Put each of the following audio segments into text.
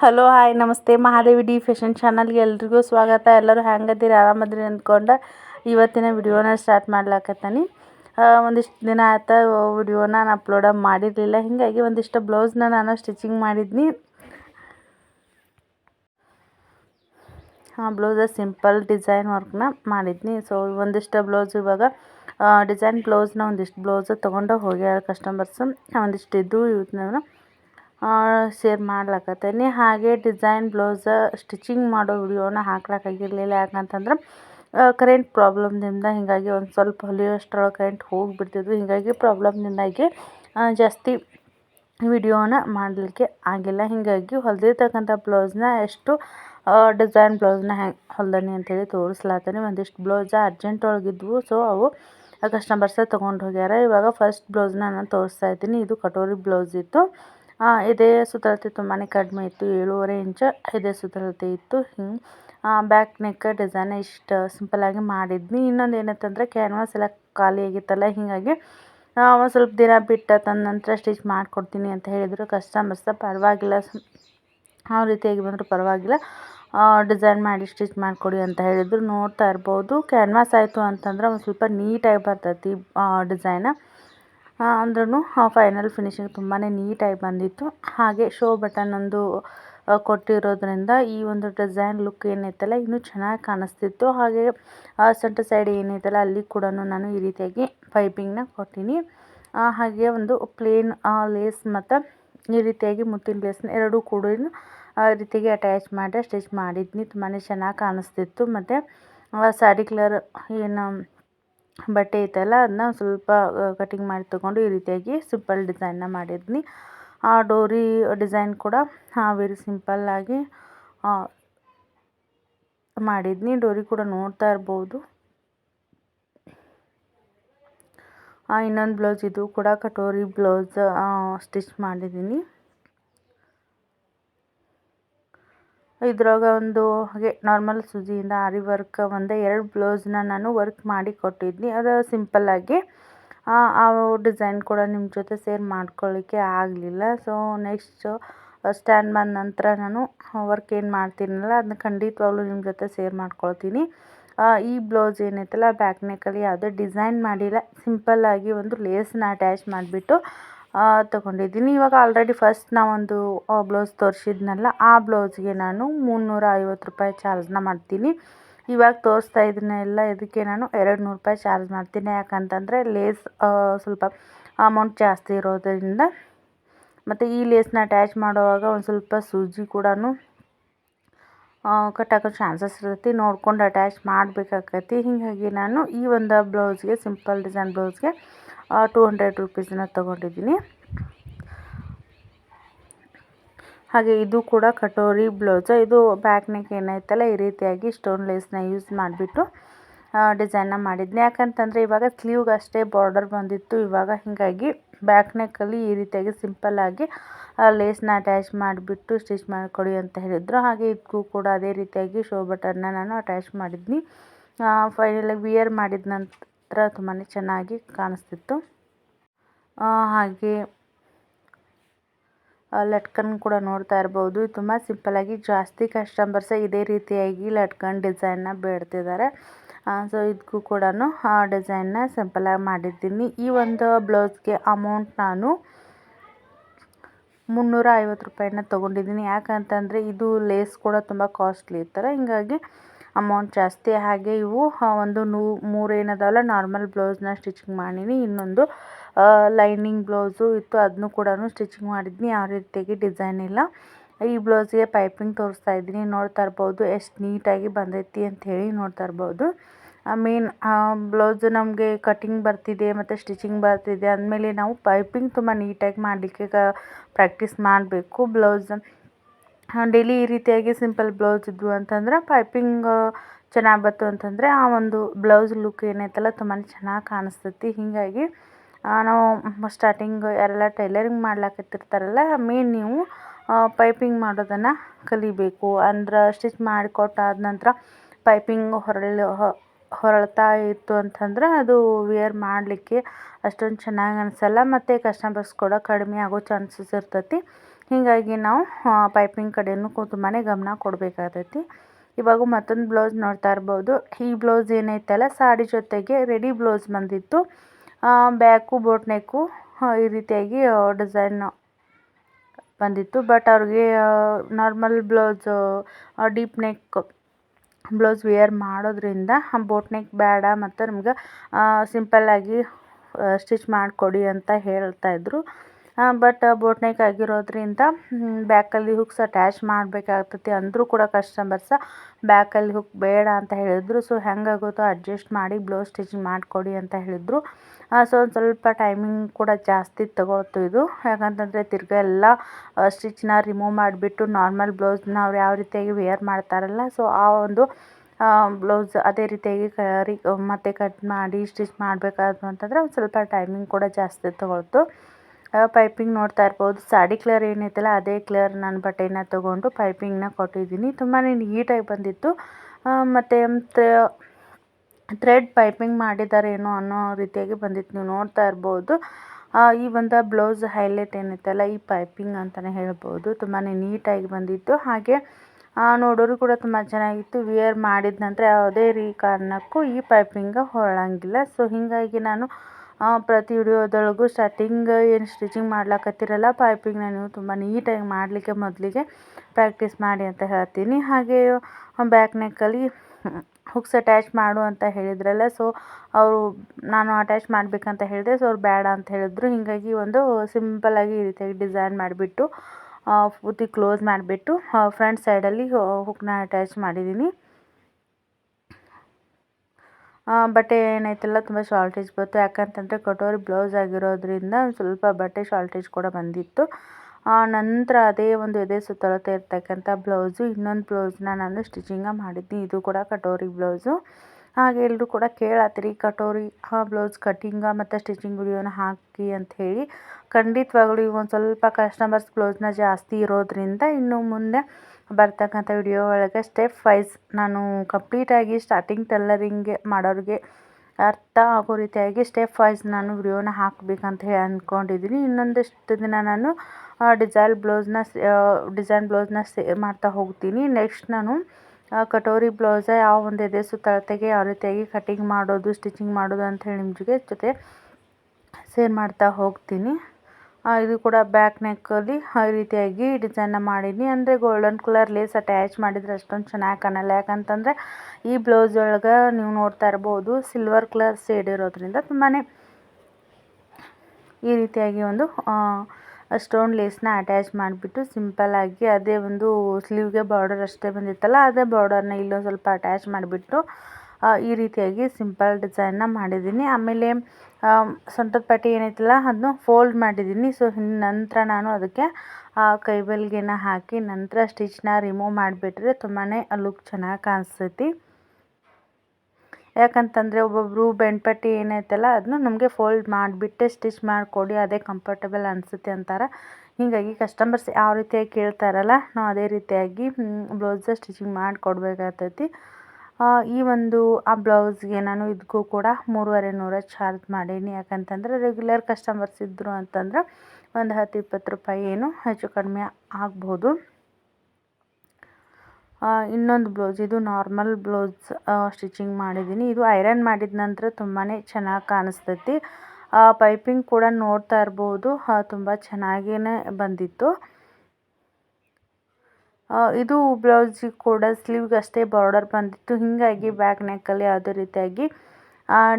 Hello hi ನಮಸ್ತೆ. Mahadevi D fashion ಚಾನಲ್ಗೆ ಎಲ್ರಿಗೂ ಸ್ವಾಗತ. ಎಲ್ಲರೂ ಹ್ಯಾಂಗದಿರಿ ಆರಾಮದ್ರಿ ಅಂದ್ಕೊಂಡು ಇವತ್ತಿನ ವಿಡಿಯೋನ ಸ್ಟಾರ್ಟ್ ಮಾಡ್ಲಾಕತ್ತಾನೆ. ಒಂದಿಷ್ಟು ದಿನ ಆಯ್ತು ವಿಡಿಯೋನ ನಾನು ಅಪ್ಲೋಡ್ ಮಾಡಿರಲಿಲ್ಲ. ಹೀಗಾಗಿ ಒಂದಿಷ್ಟು ಬ್ಲೌಸ್ನ ನಾನು ಸ್ಟಿಚಿಂಗ್ ಮಾಡಿದ್ನಿ. ಹಾಂ ಬ್ಲೌಸ ಸಿಂಪಲ್ ಡಿಸೈನ್ ವರ್ಕ್ನ ಮಾಡಿದ್ನಿ. ಸೊ ಒಂದಿಷ್ಟು ಬ್ಲೌಸ್ ಇವಾಗ ಡಿಸೈನ್ ಬ್ಲೌಸ್ನ ಒಂದಿಷ್ಟು ಬ್ಲೌಸ್ ತೊಗೊಂಡು ಹೋಗ್ಯಾರ ಕಸ್ಟಮರ್ಸ್ ಒಂದಿಷ್ಟು ಇದ್ದು ಇವತ್ತು ಶೇರ್ ಮಾಡ್ಲಕತ್ತೀನಿ. ಹಾಗೆ ಡಿಸೈನ್ ಬ್ಲೌಸ ಸ್ಟಿಚಿಂಗ್ ಮಾಡೋ ವಿಡಿಯೋನ ಹಾಕ್ಲಕ್ಕಾಗಿರಲಿಲ್ಲ ಯಾಕಂತಂದ್ರೆ ಕರೆಂಟ್ ಪ್ರಾಬ್ಲಮ್ನಿಂದ ಹೀಗಾಗಿ ಒಂದು ಸ್ವಲ್ಪ ಹೊಲಿಯೋಷ್ಟ್ರೊಳಗೆ ಕರೆಂಟ್ ಹೋಗಿಬಿಡ್ತಿದ್ವು. ಹೀಗಾಗಿ ಪ್ರಾಬ್ಲಮ್ನಿಂದಾಗಿ ಜಾಸ್ತಿ ವಿಡಿಯೋನ ಮಾಡಲಿಕ್ಕೆ ಆಗಿಲ್ಲ. ಹೀಗಾಗಿ ಹೊಲ್ದಿರ್ತಕ್ಕಂಥ ಬ್ಲೌಸ್ನ ಎಷ್ಟು ಡಿಸೈನ್ ಬ್ಲೌಸ್ನ ಹೆಂಗೆ ಹೊಲ್ದನಿ ಅಂತೇಳಿ ತೋರಿಸ್ಲಾತೀನಿ. ಒಂದಿಷ್ಟು ಬ್ಲೌಸ ಅರ್ಜೆಂಟ್ ಒಳಗಿದ್ವು. ಸೊ ಅವು ಕಸ್ಟಮರ್ಸೇ ತೊಗೊಂಡು ಹೋಗ್ಯಾರ. ಇವಾಗ ಫಸ್ಟ್ ಬ್ಲೌಸ್ನ ನಾನು ತೋರಿಸ್ತಾ ಇದ್ದೀನಿ. ಇದು ಕಟೋರಿ ಬ್ಲೌಸ್ ಇತ್ತು. ಇದೇ ಸುತ್ತಳತೆ ತುಂಬಾ ಕಡಿಮೆ ಇತ್ತು, ಏಳೂವರೆ ಇಂಚು ಎದೆ ಸುತ್ತಳತೆ ಇತ್ತು ಬ್ಯಾಕ್ ನೆಕ್ ಡಿಸೈನ್ ಇಷ್ಟು ಸಿಂಪಲ್ಲಾಗಿ ಮಾಡಿದ್ನಿ. ಇನ್ನೊಂದು ಏನಂತಂದ್ರೆ ಕ್ಯಾನ್ವಾಸ್ ಎಲ್ಲ ಖಾಲಿ ಆಗಿತ್ತಲ್ಲ, ಹೀಗಾಗಿ ಒಂದು ಸ್ವಲ್ಪ ದಿನ ಬಿಟ್ಟು ತಂದ ನಂತರ ಸ್ಟಿಚ್ ಮಾಡಿಕೊಡ್ತೀನಿ ಅಂತ ಹೇಳಿದರು. ಕಸ್ಟಮರ್ಸ್ ಪರವಾಗಿಲ್ಲ. ಆ ರೀತಿಯಾಗಿ ಬಂದರೂ ಪರವಾಗಿಲ್ಲ. ಡಿಸೈನ್ ಮಾಡಿ ಸ್ಟಿಚ್ ಮಾಡಿಕೊಡಿ ಅಂತ ಹೇಳಿದರು. ನೋಡ್ತಾ ಇರ್ಬೋದು. ಕ್ಯಾನ್ವಾಸ್ ಆಯಿತು ಅಂತಂದ್ರೆ, ಒಂದು ಸ್ವಲ್ಪ ನೀಟಾಗಿ ಬರ್ತೈತಿ ಡಿಸೈನ ಅಂದ್ರೂ ಫೈನಲ್ ಫಿನಿಶಿಂಗ್ ತುಂಬಾ ನೀಟಾಗಿ ಬಂದಿತ್ತು. ಹಾಗೆ ಶೋ ಬಟನ್ ಒಂದು ಕೊಟ್ಟಿರೋದ್ರಿಂದ ಈ ಒಂದು ಡಿಸೈನ್ ಲುಕ್ ಏನೈತಲ್ಲ ಇನ್ನೂ ಚೆನ್ನಾಗಿ ಕಾಣಿಸ್ತಿತ್ತು. ಹಾಗೆ ಸೆಂಟರ್ ಸೈಡ್ ಏನೈತಲ್ಲ ಅಲ್ಲಿ ಕೂಡ ನಾನು ಈ ರೀತಿಯಾಗಿ ಪೈಪಿಂಗ್ನ ಕೊಟ್ಟೀನಿ. ಹಾಗೆ ಒಂದು ಪ್ಲೇನ್ ಲೇಸ್ ಮತ್ತು ಈ ರೀತಿಯಾಗಿ ಮುತ್ತಿನ ಲೇಸ್ನ ಎರಡೂ ಕೂಡ ಆ, ರೀತಿಯಾಗಿ ಅಟ್ಯಾಚ್ ಮಾಡಿ ಸ್ಟಿಚ್ ಮಾಡಿದ್ನಿ. ತುಂಬಾ ಚೆನ್ನಾಗಿ ಕಾಣಿಸ್ತಿತ್ತು. ಮತ್ತು ಸ್ಯಾಡಿ ಕಲರ್ ಏನು ಬಟ್ಟೆ ಐತಲ್ಲ ಅದನ್ನ ಸ್ವಲ್ಪ ಕಟಿಂಗ್ ಮಾಡಿ ತಗೊಂಡು ಈ ರೀತಿಯಾಗಿ ಸಿಂಪಲ್ ಡಿಸೈನ್ನ ಮಾಡಿದ್ನಿ. ಆ ಡೋರಿ ಡಿಸೈನ್ ಕೂಡ ವೆರಿ ಸಿಂಪಲ್ಲಾಗಿ ಮಾಡಿದ್ನಿ. ಡೋರಿ ಕೂಡ ನೋಡ್ತಾ ಇರ್ಬೋದು. ಇನ್ನೊಂದು ಬ್ಲೌಸ್ ಇದು ಕೂಡ ಕಟೋರಿ ಬ್ಲೌಸ್ ಸ್ಟಿಚ್ ಮಾಡಿದ್ದೀನಿ ಇದ್ರಾಗ ಒಂದು ಹಾಗೆ ನಾರ್ಮಲ್ ಸೂಜಿಯಿಂದ ಆರಿ ವರ್ಕ್ ಒಂದೇ ಎರಡು ಬ್ಲೌಸ್ನ ನಾನು ವರ್ಕ್ ಮಾಡಿ ಕೊಟ್ಟಿದ್ನಿ. ಅದು ಸಿಂಪಲ್ಲಾಗಿ ಆ ಡಿಸೈನ್ ಕೂಡ ನಿಮ್ಮ ಜೊತೆ ಸೇರ್ ಮಾಡ್ಕೊಳ್ಳಿಕ್ಕೆ ಆಗಲಿಲ್ಲ. ಸೊ ನೆಕ್ಸ್ಟ್ ಸ್ಟ್ಯಾಂಡ್ ಬಂದ ನಂತರ ನಾನು ವರ್ಕ್ ಏನು ಮಾಡ್ತೀನಲ್ಲ ಅದನ್ನ ಖಂಡಿತವಾಗ್ಲೂ ನಿಮ್ಮ ಜೊತೆ ಸೇರ್ ಮಾಡ್ಕೊಳ್ತೀನಿ. ಈ ಬ್ಲೌಸ್ ಏನೈತಲ್ಲ ಬ್ಯಾಕ್ ನೆಕ್ಕಲ್ಲಿ ಯಾವುದೇ ಡಿಸೈನ್ ಮಾಡಿಲ್ಲ. ಸಿಂಪಲ್ಲಾಗಿ ಒಂದು ಲೇಸ್ನ ಅಟ್ಯಾಚ್ ಮಾಡಿಬಿಟ್ಟು ತೊಗೊಂಡಿದ್ದೀನಿ. ಇವಾಗ ಆಲ್ರೆಡಿ ಫಸ್ಟ್ ನಾವೊಂದು ಬ್ಲೌಸ್ ತೋರಿಸಿದ್ನಲ್ಲ, ಆ ಬ್ಲೌಸ್ಗೆ ನಾನು ಮುನ್ನೂರ ಐವತ್ತು ರೂಪಾಯಿ ಚಾರ್ಜ್ನ ಮಾಡ್ತೀನಿ. ಇವಾಗ ತೋರಿಸ್ತಾ ಇದನ್ನೆಲ್ಲ ಇದಕ್ಕೆ ನಾನು ಎರಡು ನೂರು ರೂಪಾಯಿ ಚಾರ್ಜ್ ಮಾಡ್ತೀನಿ. ಯಾಕಂತಂದರೆ ಲೇಸ್ ಸ್ವಲ್ಪ ಅಮೌಂಟ್ ಜಾಸ್ತಿ ಇರೋದರಿಂದ. ಮತ್ತು ಈ ಲೇಸ್ನ ಅಟ್ಯಾಚ್ ಮಾಡುವಾಗ ಒಂದು ಸ್ವಲ್ಪ ಸೂಜಿ ಕೂಡ ಕಟ್ಟಾಕೋ ಚಾನ್ಸಸ್ ಇರ್ತೈತಿ. ನೋಡ್ಕೊಂಡು ಅಟ್ಯಾಚ್ ಮಾಡಬೇಕಾಕತಿ. ಹೀಗಾಗಿ ನಾನು ಈ ಒಂದು ಬ್ಲೌಸ್ಗೆ ಸಿಂಪಲ್ ಡಿಸೈನ್ ಬ್ಲೌಸ್ಗೆ ಟೂ ಹಂಡ್ರೆಡ್ ರುಪೀಸನ್ನ ತೊಗೊಂಡಿದ್ದೀನಿ. ಹಾಗೆ ಇದು ಕೂಡ ಕಟೋರಿ ಬ್ಲೌಸ. ಇದು ಬ್ಯಾಕ್ ನೆಕ್ ಏನೈತಲ್ಲ, ಈ ರೀತಿಯಾಗಿ ಸ್ಟೋನ್ ಲೇಸ್ನ ಯೂಸ್ ಮಾಡಿಬಿಟ್ಟು ಡಿಸೈನ್ನ ಮಾಡಿದ್ನಿ. ಯಾಕಂತಂದರೆ ಇವಾಗ ಸ್ಲೀವ್ಗೆ ಅಷ್ಟೇ ಬಾರ್ಡರ್ ಬಂದಿತ್ತು. ಇವಾಗ ಹೀಗಾಗಿ ಬ್ಯಾಕ್ ನೆಕ್ಕಲ್ಲಿ ಈ ರೀತಿಯಾಗಿ ಸಿಂಪಲ್ಲಾಗಿ ಲೇಸ್ನ ಅಟ್ಯಾಚ್ ಮಾಡಿಬಿಟ್ಟು ಸ್ಟಿಚ್ ಮಾಡಿಕೊಡಿ ಅಂತ ಹೇಳಿದರು. ಹಾಗೆ ಇದಕ್ಕೂ ಕೂಡ ಅದೇ ರೀತಿಯಾಗಿ ಶೋ ಬಟನ್ನ ನಾನು ಅಟ್ಯಾಚ್ ಮಾಡಿದ್ನಿ. ಫೈನಲಾಗಿ ವಿಯರ್ ಮಾಡಿದ ನಂತರ ತುಂಬಾ ಚೆನ್ನಾಗಿ ಕಾಣಿಸ್ತಿತ್ತು. ಹಾಗೆ ಲಟ್ಕನ್ ಕೂಡ ನೋಡ್ತಾ ಇರ್ಬೋದು. ತುಂಬ ಸಿಂಪಲ್ಲಾಗಿ ಜಾಸ್ತಿ ಕಸ್ಟಮರ್ಸ್ ಇದೇ ರೀತಿಯಾಗಿ ಲಟ್ಕನ್ ಡಿಸೈನ್ನ ಬೇಡ್ತಿದ್ದಾರೆ. ಸೊ ಇದಕ್ಕೂ ಕೂಡ ಆ ಡಿಸೈನ್ನ ಸಿಂಪಲ್ಲಾಗಿ ಮಾಡಿದ್ದೀನಿ. ಈ ಒಂದು ಬ್ಲೌಸ್ಗೆ ಅಮೌಂಟ್ ನಾನು ಮುನ್ನೂರ ಐವತ್ತು ರೂಪಾಯಿನ ತೊಗೊಂಡಿದ್ದೀನಿ. ಯಾಕಂತಂದರೆ ಇದು ಲೇಸ್ ಕೂಡ ತುಂಬ ಕಾಸ್ಟ್ಲಿ ಇರ್ತಾರೆ ಹಿಂಗಾಗಿ ಅಮೌಂಟ್ ಜಾಸ್ತಿ ಹಾಗೆ ಇವು ಒಂದು ನೂ ಮೂರು ಏನದಾವಲ್ಲ ನಾರ್ಮಲ್ ಬ್ಲೌಸ್ನ ಸ್ಟಿಚಿಂಗ್ ಮಾಡೀನಿ. ಇನ್ನೊಂದು ಲೈನಿಂಗ್ ಬ್ಲೌಸು ಇತ್ತು ಅದನ್ನು ಕೂಡ ಸ್ಟಿಚಿಂಗ್ ಮಾಡಿದ್ನಿ. ಯಾವ ರೀತಿಯಾಗಿ ಡಿಸೈನ್ ಇಲ್ಲ. ಈ ಬ್ಲೌಸ್ಗೆ ಪೈಪಿಂಗ್ ತೋರಿಸ್ತಾ ಇದ್ದೀನಿ. ನೋಡ್ತಾ ಇರ್ಬೋದು, ಎಷ್ಟು ನೀಟಾಗಿ ಬಂದೈತಿ ಹೇಳಿ ನೋಡ್ತಾ ಇರ್ಬೋದು. ಮೇನ್ ಬ್ಲೌಸ್ ನಮಗೆ ಕಟಿಂಗ್ ಬರ್ತಿದೆ, ಮತ್ತು ಸ್ಟಿಚಿಂಗ್ ಬರ್ತಿದೆ. ಅಂದಮೇಲೆ ನಾವು ಪೈಪಿಂಗ್ ತುಂಬ ನೀಟಾಗಿ ಮಾಡಲಿಕ್ಕೆ ಪ್ರಾಕ್ಟೀಸ್ ಮಾಡಬೇಕು. ಬ್ಲೌಸ್ ಡೈಲಿ ಈ ರೀತಿಯಾಗಿ ಸಿಂಪಲ್ ಬ್ಲೌಸ್ ಇದ್ವು ಅಂತಂದ್ರೆ ಪೈಪಿಂಗ್ ಚೆನ್ನಾಗಿ ಬಂತು ಅಂತಂದರೆ ಆ ಒಂದು ಬ್ಲೌಸ್ ಲುಕ್ ಏನೈತಲ್ಲ ತುಂಬಾ ಚೆನ್ನಾಗಿ ಕಾಣಿಸ್ತೈತಿ. ಹೀಗಾಗಿ ನಾವು ಸ್ಟಾರ್ಟಿಂಗ್ ಯಾರೆಲ್ಲ ಟೈಲರಿಂಗ್ ಮಾಡ್ಲಾಕತ್ತಿರ್ತಾರಲ್ಲ ಮೇನ್ ನೀವು ಪೈಪಿಂಗ್ ಮಾಡೋದನ್ನು ಕಲಿಬೇಕು. ಅಂದ್ರೆ ಸ್ಟಿಚ್ ಮಾಡಿಕೊಟ್ಟಾದ ನಂತರ ಪೈಪಿಂಗ್ ಹೊರಳಿ ಹೊರಳ್ತಾ ಇತ್ತು ಅಂತಂದ್ರೆ ಅದು ವಿಯರ್ ಮಾಡಲಿಕ್ಕೆ ಅಷ್ಟೊಂದು ಚೆನ್ನಾಗಿ ಅನಿಸಲ್ಲ, ಮತ್ತು ಕಸ್ಟಮರ್ಸ್ ಕೂಡ ಕಡಿಮೆ ಆಗೋ ಚಾನ್ಸಸ್ ಇರ್ತೈತಿ. ಹೀಗಾಗಿ ನಾವು ಪೈಪಿಂಗ್ ಕಡೆಯೂ ತುಂಬಾ ಗಮನ ಕೊಡಬೇಕಾಗ್ತೈತಿ. ಇವಾಗ ಮತ್ತೊಂದು ಬ್ಲೌಸ್ ನೋಡ್ತಾ ಇರ್ಬೋದು. ಈ ಬ್ಲೌಸ್ ಏನೈತಲ್ಲ ಸಾಡಿ ಜೊತೆಗೆ ರೆಡಿ ಬ್ಲೌಸ್ ಬಂದಿತ್ತು. ಬ್ಯಾಕು ಬೋಟ್ ನೆಕ್ಕು ಈ ರೀತಿಯಾಗಿ ಡಿಸೈನ್ ಬಂದಿತ್ತು. ಬಟ್ ಅವ್ರಿಗೆ normal blouse deep neck blouse wear ಮಾಡೋದ್ರಿಂದ ಬೋಟ್ ನೆಕ್ ಬೇಡ ಮತ್ತು ನಮ್ಗೆ ಸಿಂಪಲ್ಲಾಗಿ ಸ್ಟಿಚ್ ಮಾಡಿಕೊಡಿ ಅಂತ ಹೇಳ್ತಾಯಿದ್ರು ಬಟ್ ಬೋಟ್ ನೆಕ್ ಆಗಿರೋದ್ರಿಂದ ಬ್ಯಾಕಲ್ಲಿ ಹುಕ್ಸ್ ಅಟ್ಯಾಚ್ ಮಾಡಬೇಕಾಗ್ತೈತಿ. ಅಂದರೂ ಕೂಡ ಕಸ್ಟಮರ್ಸ ಬ್ಯಾಕಲ್ಲಿ ಹುಕ್ ಬೇಡ ಅಂತ ಹೇಳಿದ್ರು. ಸೊ ಹೆಂಗಾಗುತ್ತೋ ಅಡ್ಜಸ್ಟ್ ಮಾಡಿ ಬ್ಲೌಸ್ ಸ್ಟಿಚಿಂಗ್ ಮಾಡಿಕೊಡಿ ಅಂತ ಹೇಳಿದರು. ಸೊ ಒಂದು ಸ್ವಲ್ಪ ಟೈಮಿಂಗ್ ಕೂಡ ಜಾಸ್ತಿ ತಗೊಳ್ತು ಇದು. ಯಾಕಂತಂದರೆ ತಿರ್ಗ ಎಲ್ಲ ಸ್ಟಿಚ್ನ ರಿಮೂವ್ ಮಾಡಿಬಿಟ್ಟು ನಾರ್ಮಲ್ ಬ್ಲೌಸ್ನ ಅವ್ರು ಯಾವ ರೀತಿಯಾಗಿ ವೇರ್ ಮಾಡ್ತಾರಲ್ಲ ಸೊ ಆ ಒಂದು ಬ್ಲೌಸ್ ಅದೇ ರೀತಿಯಾಗಿ ಕರಿ, ಮತ್ತೆ ಕಟ್ ಮಾಡಿ ಸ್ಟಿಚ್ ಮಾಡಬೇಕಾದ್ರು ಅಂತಂದರೆ ಒಂದು ಸ್ವಲ್ಪ ಟೈಮಿಂಗ್ ಕೂಡ ಜಾಸ್ತಿ ತಗೊಳ್ತು. ಪೈಪಿಂಗ್ ನೋಡ್ತಾ ಇರ್ಬೋದು. ಸಾಡಿ ಕ್ಲಿಯರ್ ಏನೈತಲ್ಲ ಅದೇ ಕ್ಲಿಯರ್ ನಾನು ಬಟ್ಟೆನ ತೊಗೊಂಡು ಪೈಪಿಂಗ್ನ ಕೊಟ್ಟಿದ್ದೀನಿ. ತುಂಬಾ ನೀಟಾಗಿ ಬಂದಿತ್ತು. ಮತ್ತು ಥ್ರೆಡ್ ಪೈಪಿಂಗ್ ಮಾಡಿದ್ದಾರೇನೋ ಅನ್ನೋ ರೀತಿಯಾಗಿ ಬಂದಿತ್ತು. ನೀವು ನೋಡ್ತಾ ಇರ್ಬೋದು. ಈ ಒಂದು ಬ್ಲೌಸ್ ಹೈಲೈಟ್ ಏನೈತಲ್ಲ ಈ ಪೈಪಿಂಗ್ ಅಂತಲೇ ಹೇಳ್ಬೋದು. ತುಂಬಾ ನೀಟಾಗಿ ಬಂದಿತ್ತು. ಹಾಗೆ ನೋಡೋರು ಕೂಡ ತುಂಬ ಚೆನ್ನಾಗಿತ್ತು. ವಿಯರ್ ಮಾಡಿದ ನಂತರ ಯಾವುದೇ ರೀ ಕಾರಣಕ್ಕೂ ಈ ಪೈಪಿಂಗ ಹೊರಳಂಗಿಲ್ಲ. ಸೊ ಹೀಗಾಗಿ ನಾನು ಪ್ರತಿ ವಿಡಿಯೋದೊಳಗೂ ಸ್ಟಾರ್ಟಿಂಗ್ ಏನು ಸ್ಟಿಚಿಂಗ್ ಮಾಡ್ಲಕತ್ತಿರಲ್ಲ ಪೈಪಿಂಗ್ನ ನೀವು ತುಂಬ ನೀಟಾಗಿ ಮಾಡಲಿಕ್ಕೆ ಮೊದಲಿಗೆ ಪ್ರಾಕ್ಟೀಸ್ ಮಾಡಿ ಅಂತ ಹೇಳ್ತೀನಿ. ಹಾಗೆ ಬ್ಯಾಕ್ ನೆಕ್ಕಲ್ಲಿ ಹುಕ್ಸ್ ಅಟ್ಯಾಚ್ ಮಾಡು ಅಂತ ಹೇಳಿದ್ರಲ್ಲ ಸೊ ಅವರು, ನಾನು ಅಟ್ಯಾಚ್ ಮಾಡಬೇಕಂತ ಹೇಳಿದೆ ಸೊ ಅವ್ರು ಬೇಡ ಅಂತ ಹೇಳಿದ್ರು. ಹೀಗಾಗಿ ಒಂದು ಸಿಂಪಲ್ಲಾಗಿ ಈ ರೀತಿಯಾಗಿ ಡಿಸೈನ್ ಮಾಡಿಬಿಟ್ಟು ಪೂರ್ತಿ ಕ್ಲೋಸ್ ಮಾಡಿಬಿಟ್ಟು ಫ್ರಂಟ್ ಸೈಡಲ್ಲಿ ಹುಕ್ನ ಅಟ್ಯಾಚ್ ಮಾಡಿದ್ದೀನಿ ಬಟ್ಟೆ ಏನೈತಲ್ಲ ತುಂಬ ಶಾರ್ಟೇಜ್ ಬಂತು ಯಾಕಂತಂದರೆ ಕಟೋರಿ ಬ್ಲೌಸ್ ಆಗಿರೋದ್ರಿಂದ ಸ್ವಲ್ಪ ಬಟ್ಟೆ ಶಾರ್ಟೇಜ್ ಕೂಡ ಬಂದಿತ್ತು. ನಂತರ ಅದೇ ಒಂದು ಎದೆ ಸುತ್ತಳತೆ ಇರ್ತಕ್ಕಂಥ ಬ್ಲೌಸು ಇನ್ನೊಂದು ಬ್ಲೌಸ್ನ ನಾನು ಸ್ಟಿಚಿಂಗ ಮಾಡಿದ್ದೆ. ಇದು ಕೂಡ ಕಟೋರಿ ಬ್ಲೌಸು ಹಾಗೆ ಎಲ್ಲರೂ ಕೂಡ ಕೇಳತ್ತೀರಿ ಕಟೋರಿ ಬ್ಲೌಸ್ ಕಟ್ಟಿಂಗ ಮತ್ತು ಸ್ಟಿಚಿಂಗ್ ವಿಡಿಯೋನ ಹಾಕಿ ಅಂತ ಹೇಳಿ. ಖಂಡಿತವಾಗ್ಲೂ ಈಗ ಒಂದು ಸ್ವಲ್ಪ ಕಸ್ಟಮರ್ಸ್ ಬ್ಲೌಸ್ನ ಜಾಸ್ತಿ ಇರೋದರಿಂದ ಇನ್ನು ಮುಂದೆ ಬರ್ತಕ್ಕಂಥ ವಿಡಿಯೋ ಒಳಗೆ ಸ್ಟೆಪ್ ವೈಸ್ ನಾನು ಕಂಪ್ಲೀಟಾಗಿ ಸ್ಟಾರ್ಟಿಂಗ್ ಟೆಲ್ಲರಿಂಗ್ ಮಾಡೋರಿಗೆ ಅರ್ಥ ಆಗೋ ರೀತಿಯಾಗಿ ಸ್ಟೆಪ್ ವೈಸ್ ನಾನು ವಿಡಿಯೋನ ಹಾಕಬೇಕಂತ ಹೇಳಿ ಅಂದ್ಕೊಂಡಿದ್ದೀನಿ. ಇನ್ನೊಂದಿಷ್ಟು ದಿನ ನಾನು ಡಿಸೈನ್ ಬ್ಲೌಸ್ನ ಡಿಸೈನ್ ಬ್ಲೌಸ್ನ ಸೇ ಮಾಡ್ತಾ ಹೋಗ್ತೀನಿ. ನೆಕ್ಸ್ಟ್ ನಾನು ಕಟೋರಿ ಬ್ಲೌಸ ಯಾವ ಒಂದು ಎದೆ ಸುತ್ತಳತೆಗೆ ಯಾವ ರೀತಿಯಾಗಿ ಕಟಿಂಗ್ ಮಾಡೋದು ಸ್ಟಿಚಿಂಗ್ ಮಾಡೋದು ಅಂತ ಹೇಳಿ ನಿಮ್ಮ ಜೊತೆ ಜೊತೆ ಸೇರ್ ಮಾಡ್ತಾ ಹೋಗ್ತೀನಿ. ಇದು ಕೂಡ ಬ್ಯಾಕ್ ನೆಕ್ಕಲ್ಲಿ ಈ ರೀತಿಯಾಗಿ ಡಿಸೈನ್ನ ಮಾಡಿದ್ದೀನಿ ಅಂದರೆ ಗೋಲ್ಡನ್ ಕಲರ್ ಲೇಸ್ ಅಟ್ಯಾಚ್ ಮಾಡಿದರೆ ಅಷ್ಟೊಂದು ಚೆನ್ನಾಗಿ ಕಾಣಲ್ಲ. ಯಾಕಂತಂದರೆ ಈ ಬ್ಲೌಸ್ ಒಳಗೆ ನೀವು ನೋಡ್ತಾ ಇರ್ಬೋದು ಸಿಲ್ವರ್ ಕಲರ್ ಸೇಡ್ ಇರೋದ್ರಿಂದ ತುಂಬಾ ಈ ರೀತಿಯಾಗಿ ಒಂದು ಸ್ಟೋನ್ ಲೇಸ್ನ ಅಟ್ಯಾಚ್ ಮಾಡಿಬಿಟ್ಟು ಸಿಂಪಲ್ಲಾಗಿ ಅದೇ ಒಂದು ಸ್ಲೀವ್ಗೆ ಬಾರ್ಡರ್ ಅಷ್ಟೇ ಬಂದಿತ್ತಲ್ಲ, ಅದೇ ಬಾರ್ಡರ್ನ ಇಲ್ಲೊಂದು ಸ್ವಲ್ಪ ಅಟ್ಯಾಚ್ ಮಾಡಿಬಿಟ್ಟು ಈ ರೀತಿಯಾಗಿ ಸಿಂಪಲ್ ಡಿಸೈನ್ನ ಮಾಡಿದ್ದೀನಿ. ಆಮೇಲೆ ಸೊಂಟದ ಪಟ್ಟಿ ಏನೈತಲ್ಲ ಅದನ್ನು ಫೋಲ್ಡ್ ಮಾಡಿದ್ದೀನಿ. ಸೊ ನಂತರ ನಾನು ಅದಕ್ಕೆ ಕೈ ಕೈಬಲ್ಗೆನ ಹಾಕಿ ನಂತರ ಸ್ಟಿಚ್ನ ರಿಮೂವ್ ಮಾಡಿಬಿಟ್ರೆ ತುಂಬಾ ಲುಕ್ ಚೆನ್ನಾಗಿ ಕಾಣಿಸ್ತೈತಿ ಯಾಕಂತಂದರೆ ಒಬ್ಬೊಬ್ಬರು ಬೆಂಡ್ಪಟ್ಟಿ ಏನೈತಲ್ಲ ಅದನ್ನು ನಮಗೆ ಫೋಲ್ಡ್ ಮಾಡಿಬಿಟ್ಟೆ ಸ್ಟಿಚ್ ಮಾಡಿಕೊಡಿ, ಅದೇ ಕಂಫರ್ಟಬಲ್ ಅನಿಸುತ್ತೆ ಅಂತಾರೆ. ಹೀಗಾಗಿ ಕಸ್ಟಮರ್ಸ್ ಯಾವ ರೀತಿಯಾಗಿ ಕೇಳ್ತಾರಲ್ಲ, ನಾವು ಅದೇ ರೀತಿಯಾಗಿ ಬ್ಲೌಸ ಸ್ಟಿಚಿಂಗ್ ಮಾಡಿಕೊಡ್ಬೇಕಾಗ್ತೈತಿ. ಈ ಒಂದು, ಆ ಬ್ಲೌಸ್ಗೆ ನಾನು ಇದಕ್ಕೂ ಕೂಡ ಮೂರುವರೆ ನೂರ ಚಾರ್ಜ್ ಮಾಡೀನಿ. ಯಾಕಂತಂದರೆ ರೆಗ್ಯುಲರ್ ಕಸ್ಟಮರ್ಸ್ ಇದ್ದರು ಅಂತಂದ್ರೆ ಒಂದು ಹತ್ತು, ಇಪ್ಪತ್ತು ರೂಪಾಯಿ ಏನು ಹೆಚ್ಚು ಕಡಿಮೆ ಆಗ್ಬೋದು. ಇನ್ನೊಂದು ಬ್ಲೌಸ್ ಇದು ನಾರ್ಮಲ್ ಬ್ಲೌಸ್ ಸ್ಟಿಚಿಂಗ್ ಮಾಡಿದ್ದೀನಿ ಇದು ಐರನ್ ಮಾಡಿದ ನಂತರ ತುಂಬಾ ಚೆನ್ನಾಗಿ ಕಾಣಿಸ್ತೈತಿ. ಪೈಪಿಂಗ್ ಕೂಡ ನೋಡ್ತಾ ಇರ್ಬೋದು. ತುಂಬ ಚೆನ್ನಾಗಿಯೇ ಬಂದಿತ್ತು. ಇದು ಬ್ಲೌಸಿಗೆ ಕೂಡ ಸ್ಲೀವ್ಗೆ ಅಷ್ಟೇ ಬಾರ್ಡರ್ ಬಂದಿತ್ತು. ಹೀಗಾಗಿ ಬ್ಯಾಕ್ ನೆಕ್ಕಲ್ಲಿ ಯಾವುದೇ ರೀತಿಯಾಗಿ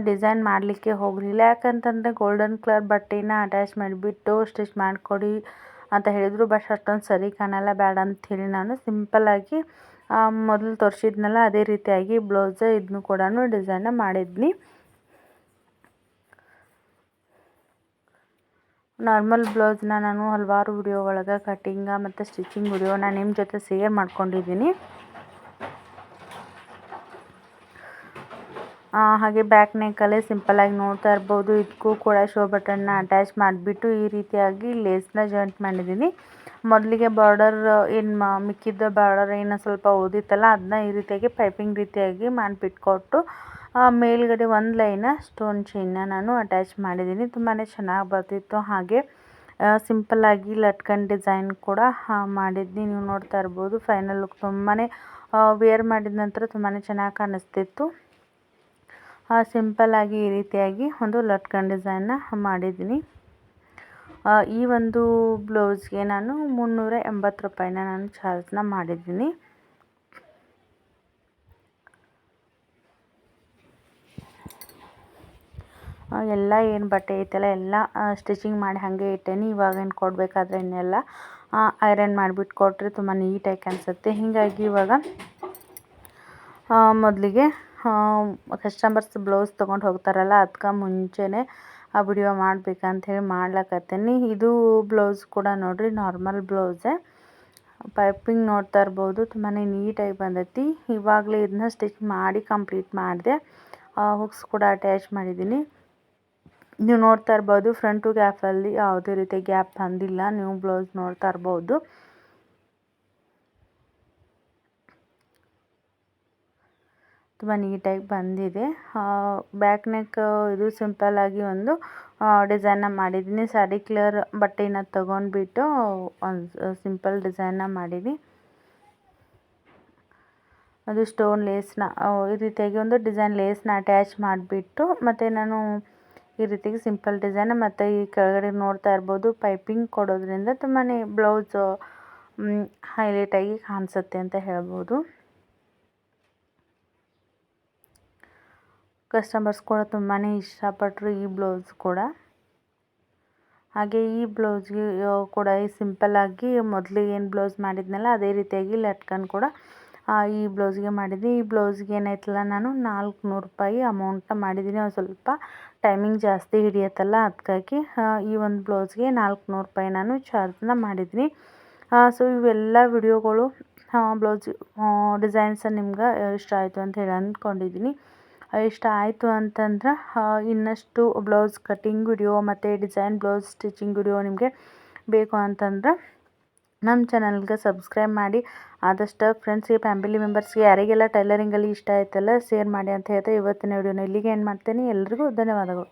ಡಿಸೈನ್ ಮಾಡಲಿಕ್ಕೆ ಹೋಗಲಿಲ್ಲ. ಯಾಕಂತಂದರೆ ಗೋಲ್ಡನ್ ಕಲರ್ ಬಟ್ಟೆನ ಅಟ್ಯಾಚ್ ಮಾಡಿಬಿಟ್ಟು ಸ್ಟಿಚ್ ಮಾಡಿಕೊಡಿ ಅಂತ ಹೇಳಿದರು. ಬಟ್ ಅಷ್ಟೊಂದು ಸರಿ ಕಾಣಲ್ಲ, ಬೇಡ ಹೇಳಿ ನಾನು ಸಿಂಪಲ್ಲಾಗಿ ಮೊದಲು ತೋರಿಸಿದ್ನಲ್ಲ, ಅದೇ ರೀತಿಯಾಗಿ ಬ್ಲೌಸ್ ಇದನ್ನು ಕೂಡ ಡಿಸೈನ್ ಮಾಡಿದ್ನಿ. ನಾರ್ಮಲ್ ಬ್ಲೌಸ್ನ ನಾನು ಹಲವಾರು ವಿಡಿಯೋ ಒಳಗೆ ಕಟ್ಟಿಂಗ ಮತ್ತು ಸ್ಟಿಚಿಂಗ್ ವಿಡಿಯೋನ ನಿಮ್ಮ ಜೊತೆ ಶೇರ್ ಮಾಡ್ಕೊಂಡಿದ್ದೀನಿ. ಹಾಗೆ ಬ್ಯಾಕ್ ನೆಕ್ಕಲ್ಲೇ ಸಿಂಪಲ್ಲಾಗಿ ನೋಡ್ತಾ ಇರ್ಬೋದು. ಇದಕ್ಕೂ ಕೂಡ ಶೋ ಬಟನ್ನ ಅಟ್ಯಾಚ್ ಮಾಡಿಬಿಟ್ಟು ಈ ರೀತಿಯಾಗಿ ಲೇಸ್ನ ಜಾಯಿಂಟ್ ಮಾಡಿದ್ದೀನಿ. ಮೊದಲಿಗೆ ಬಾರ್ಡರ್ ಏನು ಮಿಕ್ಕಿದ್ದ ಬಾರ್ಡರ್ ಏನು ಸ್ವಲ್ಪ ಓದಿತ್ತಲ್ಲ, ಅದನ್ನ ಈ ರೀತಿಯಾಗಿ ಪೈಪಿಂಗ್ ರೀತಿಯಾಗಿ ಮಾಡಿಬಿಟ್ಕೊಟ್ಟು ಮೇಲ್ಗಡೆ ಒಂದು ಲೈನ ಸ್ಟೋನ್ ಚೈನ್ನ ನಾನು ಅಟ್ಯಾಚ್ ಮಾಡಿದ್ದೀನಿ. ತುಂಬಾ ಚೆನ್ನಾಗಿ ಬರ್ತಿತ್ತು. ಹಾಗೆ ಸಿಂಪಲ್ಲಾಗಿ ಲಟ್ಕನ್ ಡಿಸೈನ್ ಕೂಡ ಮಾಡಿದ್ದೀನಿ ನೀವು ನೋಡ್ತಾ ಇರ್ಬೋದು, ಫೈನಲ್ ಲುಕ್ ತುಂಬಾ ವೇರ್ ಮಾಡಿದ ನಂತರ ತುಂಬಾ ಚೆನ್ನಾಗಿ ಕಾಣಿಸ್ತಿತ್ತು. ಸಿಂಪಲ್ಲಾಗಿ ಈ ರೀತಿಯಾಗಿ ಒಂದು ಲಟ್ಕನ್ ಡಿಸೈನ್ನ ಮಾಡಿದ್ದೀನಿ. ಈ ಒಂದು ಬ್ಲೌಸ್ಗೆ ನಾನು ಮುನ್ನೂರ ಎಂಬತ್ತು ರೂಪಾಯಿನ ನಾನು ಚಾರ್ಜ್ನ ಮಾಡಿದ್ದೀನಿ. ಎಲ್ಲ ಏನು ಬಟ್ಟೆ ಐತಲ್ಲ ಎಲ್ಲ ಸ್ಟಿಚಿಂಗ್ ಮಾಡಿ ಹಾಗೆ ಇಟ್ಟೇನಿ. ಇವಾಗ ಏನು ಕೊಡಬೇಕಾದ್ರೆ ಇನ್ನೆಲ್ಲ ಐರನ್ ಮಾಡಿಬಿಟ್ಟು ಕೊಟ್ಟರೆ ತುಂಬ ನೀಟಾಗಿ ಕಾಣಿಸುತ್ತೆ. ಹೀಗಾಗಿ ಇವಾಗ ಮೊದಲಿಗೆ ಕಸ್ಟಮರ್ಸ್ ಬ್ಲೌಸ್ ತೊಗೊಂಡು ಹೋಗ್ತಾರಲ್ಲ ಅದಕ್ಕೆ ಮುಂಚೆನೇ ಆ ವಿಡಿಯೋ ಮಾಡ್ಬೇಕಂತ ಹೇಳಿ ಮಾಡ್ಲಕತ್ತೀನಿ. ಇದು ಬ್ಲೌಸ್ ಕೂಡ ನೋಡಿರಿ ನಾರ್ಮಲ್ ಬ್ಲೌಸೇ ಪೈಪಿಂಗ್ ನೋಡ್ತಾ ಇರ್ಬೋದು ತುಂಬಾ ನೀಟಾಗಿ ಬಂದೈತಿ. ಇವಾಗಲೇ ಇದನ್ನ ಸ್ಟಿಚ್ ಮಾಡಿ ಕಂಪ್ಲೀಟ್ ಮಾಡಿದೆ ಹುಕ್ಸ್ ಕೂಡ ಅಟ್ಯಾಚ್ ಮಾಡಿದ್ದೀನಿ ನೀವು ನೋಡ್ತಾ ಇರ್ಬೋದು ಫ್ರಂಟು ಗ್ಯಾಪಲ್ಲಿ ಯಾವುದೇ ರೀತಿ ಗ್ಯಾಪ್ ಬಂದಿಲ್ಲ ನೀವು ಬ್ಲೌಸ್ ನೋಡ್ತಾ ಇರ್ಬೋದು. ತುಂಬ ನೀಟಾಗಿ ಬಂದಿದೆ. ಬ್ಯಾಕ್ ನೆಕ್ ಇದು ಸಿಂಪಲ್ಲಾಗಿ ಒಂದು ಡಿಸೈನ್ನ ಮಾಡಿದ್ದೀನಿ. ಸಾಡಿ ಕ್ಲಿಯರ್ ಬಟ್ಟೆನ ತೊಗೊಂಡ್ಬಿಟ್ಟು ಒಂದು ಸಿಂಪಲ್ ಡಿಸೈನ್ನ ಮಾಡಿದ್ವಿ ಅದು ಸ್ಟೋನ್ ಲೇಸ್ನ ಈ ರೀತಿಯಾಗಿ ಒಂದು ಡಿಸೈನ್ ಲೇಸ್ನ ಅಟ್ಯಾಚ್ ಮಾಡಿಬಿಟ್ಟು, ಮತ್ತು ನಾನು ಈ ರೀತಿಯಾಗಿ ಸಿಂಪಲ್ ಡಿಸೈನ್ ಮತ್ತು ಈ ಕೆಳಗಡೆ ನೋಡ್ತಾ ಇರ್ಬೋದು. ಪೈಪಿಂಗ್ ಕೊಡೋದ್ರಿಂದ ತುಂಬಾ ಬ್ಲೌಸು ಹೈಲೈಟಾಗಿ ಕಾಣಿಸುತ್ತೆ ಅಂತ ಹೇಳ್ಬೋದು. ಕಸ್ಟಮರ್ಸ್ ಕೂಡ ತುಂಬಾ ಇಷ್ಟಪಟ್ಟರು ಈ ಬ್ಲೌಸ್ ಕೂಡ. ಹಾಗೆ ಈ ಬ್ಲೌಸ್ಗೆ ಕೂಡ ಈ ಸಿಂಪಲ್ಲಾಗಿ ಮೊದಲು ಏನು ಬ್ಲೌಸ್ ಮಾಡಿದ್ನಲ್ಲ, ಅದೇ ರೀತಿಯಾಗಿ ಲಟ್ಕನ್ ಕೂಡ ಈ ಬ್ಲೌಸ್ಗೆ ಮಾಡಿದ್ದೆ ಈ ಬ್ಲೌಸ್ಗೆ ಏನಾಯ್ತಲ್ಲ, ನಾನು ನಾಲ್ಕುನೂರು ರೂಪಾಯಿ ಅಮೌಂಟ್ನ ಮಾಡಿದ್ದೀನಿ ಒಂದು ಸ್ವಲ್ಪ ಟೈಮಿಂಗ್ ಜಾಸ್ತಿ ಹಿಡಿಯತ್ತಲ್ಲ ಅದಕ್ಕಾಗಿ ಈ ಒಂದು ಬ್ಲೌಸ್ಗೆ ನಾಲ್ಕುನೂರು ರೂಪಾಯಿ ನಾನು ಚಾರ್ಜ್ನ ಮಾಡಿದ್ದೀನಿ ಸೊ, ಇವೆಲ್ಲ ವಿಡಿಯೋಗಳು ಬ್ಲೌಸ್ ಡಿಸೈನ್ಸ್ ನಿಮ್ಗೆ ಇಷ್ಟ ಆಯಿತು ಅಂತ ಹೇಳಿ ಅಂದ್ಕೊಂಡಿದ್ದೀನಿ. ಇಷ್ಟ ಆಯಿತು ಅಂತಂದ್ರೆ ಇನ್ನಷ್ಟು ಬ್ಲೌಸ್ ಕಟ್ಟಿಂಗ್ ವಿಡಿಯೋ ಮತ್ತು ಡಿಸೈನ್ ಬ್ಲೌಸ್ ಸ್ಟಿಚಿಂಗ್ ವಿಡಿಯೋ ನಿಮಗೆ ಬೇಕು ಅಂತಂದ್ರೆ ನಮ್ಮ ಚಾನಲ್ಗೆ ಸಬ್ಸ್ಕ್ರೈಬ್ ಮಾಡಿ. ಆದಷ್ಟು ಫ್ರೆಂಡ್ಸ್ಗೆ ಫ್ಯಾಮಿಲಿ ಮೆಂಬರ್ಸ್ಗೆ ಯಾರಿಗೆಲ್ಲ ಟೈಲರಿಂಗಲ್ಲಿ ಇಷ್ಟ ಆಯ್ತಲ್ಲ ಶೇರ್ ಮಾಡಿ ಅಂತ ಹೇಳ್ತಾ ಇವತ್ತಿನ ವಿಡಿಯೋನ ಇಲ್ಲಿಗೆ ಏನು ಮಾಡ್ತೀನಿ. ಎಲ್ರಿಗೂ ಧನ್ಯವಾದಗಳು.